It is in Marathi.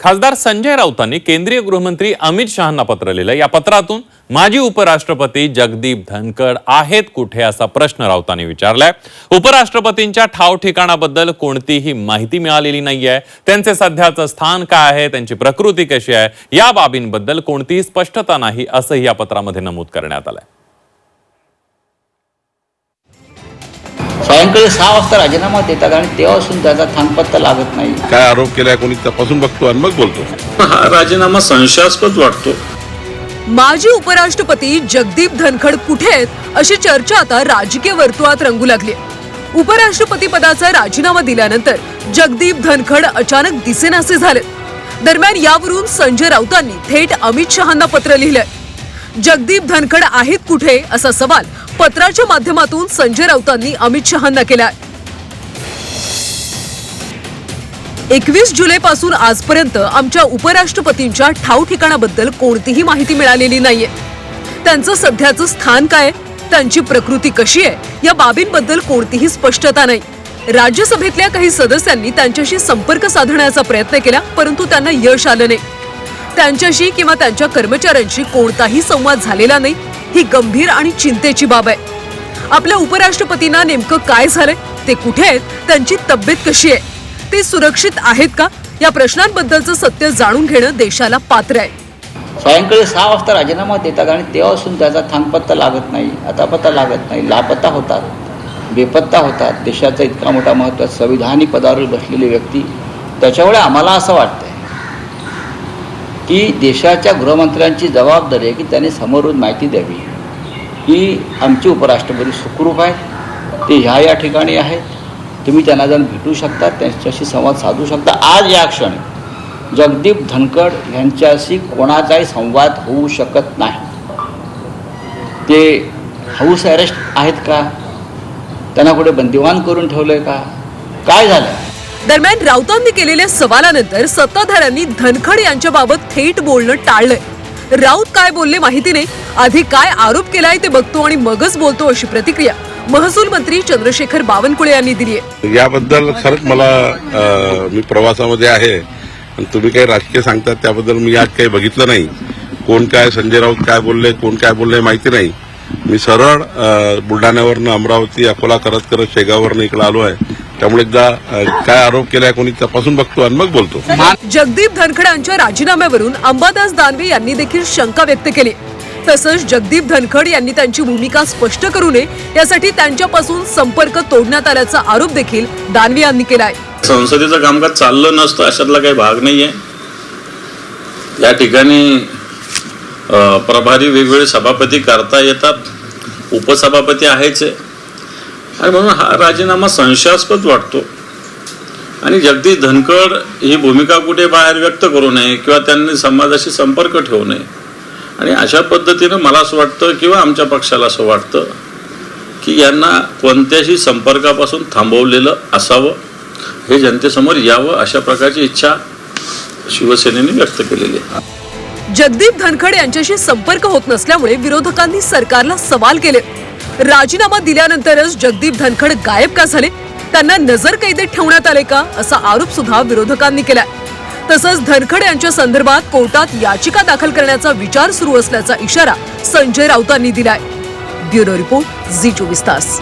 खासदार संजय राऊतांनी केंद्रीय गृहमंत्री अमित शहांना पत्र लिहिलं या पत्रातून माजी उपराष्ट्रपती जगदीप धनखड आहेत कुठे असा प्रश्न राऊतांनी विचारलाय. उपराष्ट्रपतींच्या ठाव ठिकाणाबद्दल कोणतीही माहिती मिळालेली नाहीये. त्यांचे सध्याचं स्थान काय आहे त्यांची प्रकृती कशी आहे या बाबींबद्दल कोणतीही स्पष्टता नाही असंही या पत्रामध्ये नमूद करण्यात आलंय. सायंकाळी सहा वाजता राजीनामा देतात आणि तेव्हापासून त्याचा थांगपत्ता लागत नाही. काय आरोप केलाय कोणी? तपासून बघतो आणि मग बोलतो. हा राजीनामा संशयास्पद वाटतो. माजी उपराष्ट्रपती जगदीप धनखड कुठे आहेत अशी चर्चा आता राजकीय वर्तुळात रंगू लागली उपराष्ट्रपती पदाचा राजीनामा दिल्यानंतर जगदीप धनखड अचानक दिसेनासे झाले. दरम्यान यावरून संजय राऊतांनी थेट अमित शहांना पत्र लिहिलंय. जगदीप धनखड आहेत कुठे असा सवाल पत्राच्या माध्यमातून संजय राऊतांनी अमित शहांना केलाय. एकवीस जुलैपासून आजपर्यंत आमच्या उपराष्ट्रपतींच्या ठाव ठिकाणाबद्दल कोणतीही माहिती मिळालेली नाहीये. त्यांचं सध्याचं स्थान काय त्यांची प्रकृती कशी आहे? या बाबींबद्दल कोणतीही स्पष्टता नाही. राज्यसभेतल्या काही सदस्यांनी त्यांच्याशी संपर्क साधण्याचा प्रयत्न केला परंतु त्यांना यश आलं नाही. त्यांच्याशी किंवा त्यांच्या कर्मचाऱ्यांशी कोणताही संवाद झालेला नाही. ही गंभीर आणि चिंतेची बाब आहे. आपल्या उपराष्ट्रपतींना नेमकं काय झालंय? ते कुठे आहेत? त्यांची तब्येत कशी आहे? ते सुरक्षित आहेत का? या प्रश्नांबद्दलचं सत्य जाणून घेणं देशाला पात्र आहे. सायंकाळी सहा वाजता राजीनामा देतात आणि तेव्हापासून त्याचा थांगपत्ता लागत नाही अतापत्ता लागत नाही लापत्ता होतात बेपत्ता होतात. देशाचा इतका मोठा महत्त्वाचा संविधानिक पदावर बसलेली व्यक्ती त्याच्यामुळे आम्हाला असं वाटतं की देशाच्या गृहमंत्र्यांची जबाबदारी आहे की त्यांनी समोरून माहिती द्यावी. की आमचे उपराष्ट्रपती सुखरूप आहेत. ते ह्या या ठिकाणी आहेत. तुम्ही त्यांना जाऊन भेटू शकता त्यांच्याशी संवाद साधू शकता. आज या क्षणी जगदीप धनखड यांच्याशी कोणाचाही संवाद होऊ शकत नाही. ते हाऊस अरेस्ट आहेत का? त्यांना कुठे बंदिवान करून ठेवलं आहे का? काय झालं? दरम्यान राऊतांनी केलेल्या सवालानंतर सत्ताधाऱ्यांनी धनखड यांच्याबाबत थेट बोलणं टाळलंय. राऊत काय बोलले माहिती नाही. आधी काय आरोप केलाय ते बघतो आणि मगच बोलतो अशी प्रतिक्रिया महसूल मंत्री चंद्रशेखर बावनकुळे यांनी दिली आहे. याबद्दल खरंच मला मी प्रवासामध्ये आहे आणि तुम्ही काही राजकीय सांगतात त्याबद्दल मी आज काही बघितलं नाही. कोण काय संजय राऊत काय बोलले कोण काय बोलले माहिती नाही. मी सरळ बुलढाण्यावरनं अमरावती अकोला करत करत शेगाववरनं इकडे आलो आहे. त्यामुळे एकदा काय आरोप केलाय कोणी तपासून बघतो आणि मग बोलतो. जगदीप धनखडांच्या राजीनाम्यावरून अंबादास दानवे यांनी देखील शंका व्यक्त केली. तसंच जगदीप धनखड यांनी त्यांची भूमिका स्पष्ट करू नये यासाठी त्यांच्यापासून संपर्क तोडण्यात आल्याचा आरोप देखील दानवे यांनी केलाय. संसदेचं कामकाज चाललं नसतं अशातला काही भाग नाहीये. या ठिकाणी अं, प्रभारी वेगवेगळे सभापती करता येतात उपसभापती आहेच आहे. आणि म्हणून हा राजीनामा संशयास्पद वाटतो. आणि जगदीश धनखड ही भूमिका कुठे बाहेर व्यक्त करू नये किंवा त्यांनी समाजाशी संपर्क ठेवू नये आणि अशा पद्धतीनं मला असं वाटतं किंवा आमच्या पक्षाला असं वाटतं की यांना कोणत्याही संपर्कापासून थांबवलेलं असावं हे जनतेसमोर यावं अशा प्रकारची इच्छा शिवसेनेने व्यक्त केलेली आहे. जगदीप धनखड यांच्याशी संपर्क होत नसल्यामुळे विरोधकांनी सरकारला सवाल केले. राजीनामा दिल्यानंतरच जगदीप धनखड गायब का झाले? त्यांना नजर कैदेत ठेवण्यात आले का? असा आरोप सुद्धा विरोधकांनी केलाय. तसंच धनखड यांच्या संदर्भात कोर्टात याचिका दाखल करण्याचा विचार सुरू असल्याचा इशारा संजय राऊतांनी दिलाय. ब्युरो रिपोर्ट झी चोवीस तास.